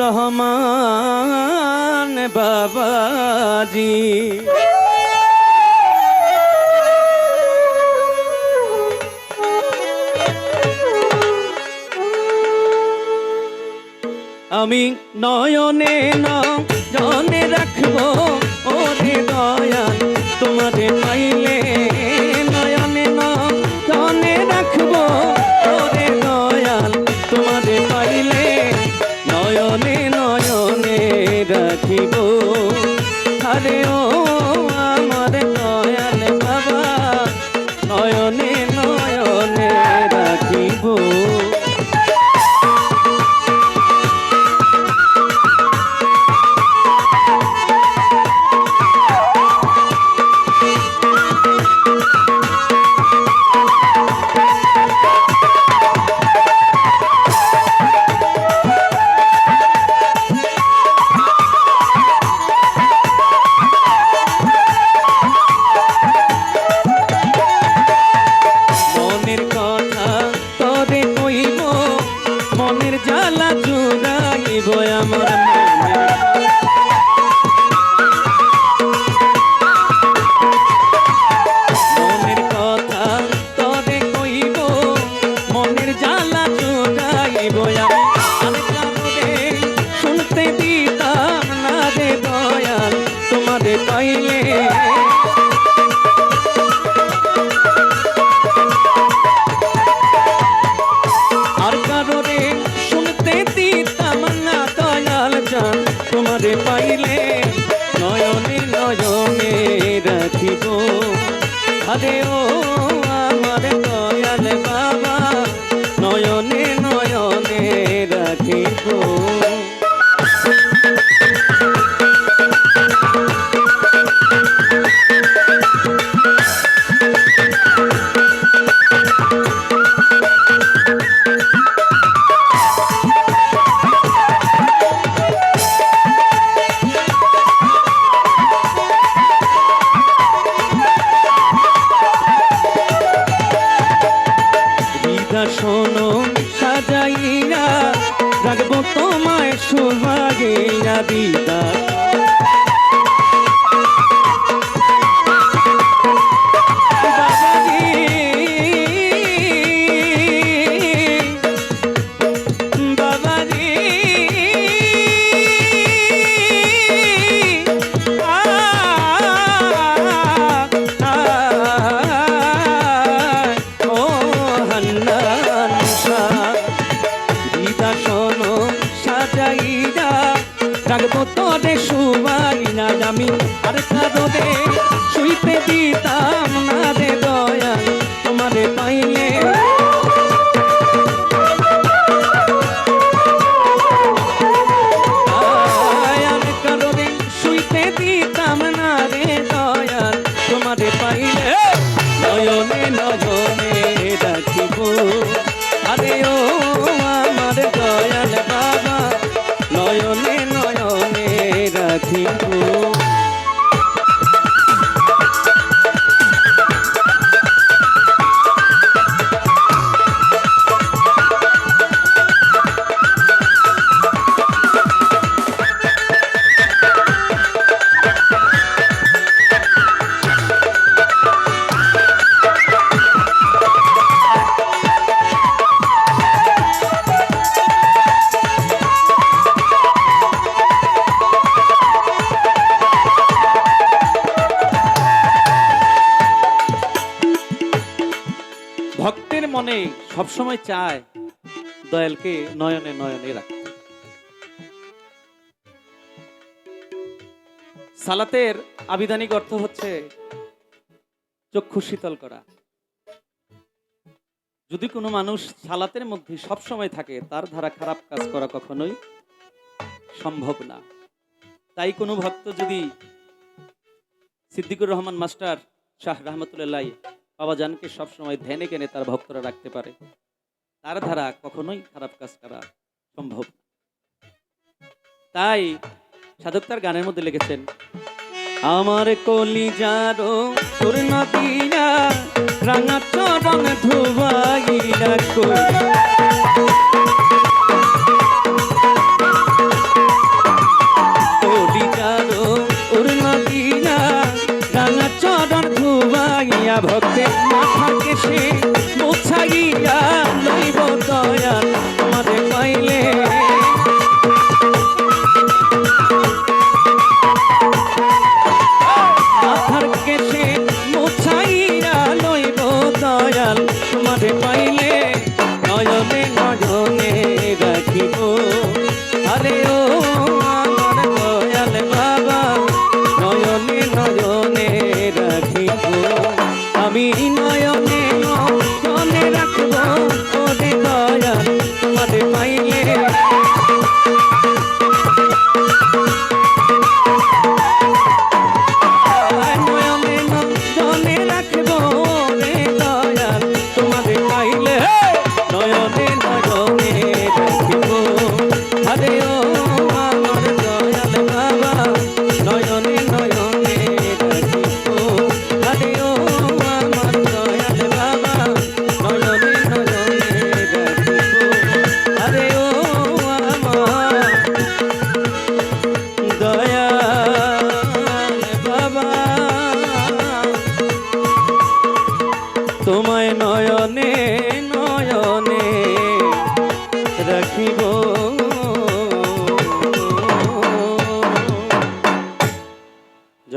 রহমান বাবাজি। আমি নয়নে নয়নে রাখব ওরে দয়াল তোমারে পাইলে নয়নে নয়নে রাখব। নয়নে তোমারে পাইলে। আর কারোরে শুনতে দিতাম না দয়াল জান, তোমারে পাইলে নয়নে নয়নে রাখিব। আরে ও শোনো সাজাইয়া রাখব তোমায় সুভাগিয়া বিদা ভক্তের মনে সবসময় চায় দয়ালকে নয়নে নয়নে রাখতে। সালাতের আবিধানিক অর্থ হচ্ছে চক্ষু শীতল করা। যদি কোনো মানুষ সালাতের মধ্যে সবসময় থাকে, তার ধারা খারাপ কাজ করা কখনোই সম্ভব না। তাই কোনো ভক্ত যদি সিদ্দিকুর রহমান মাস্টার শাহ রহমতুল্লাহ বাবা জানকে সবসময় ধ্যানে কেনে তার ভক্তরা রাখতে পারে। তার ধারা কখনোই খারাপ কাজ করা সম্ভব তাই সাধক তার গানের মধ্যে লিখেছেন, আমার কলিজারো তোর নদীরা রাঙা চরণ ধুবাইরা কই? ভক্তের মাথা কেসে মোছাইয়া লইব তোমায় নয়নে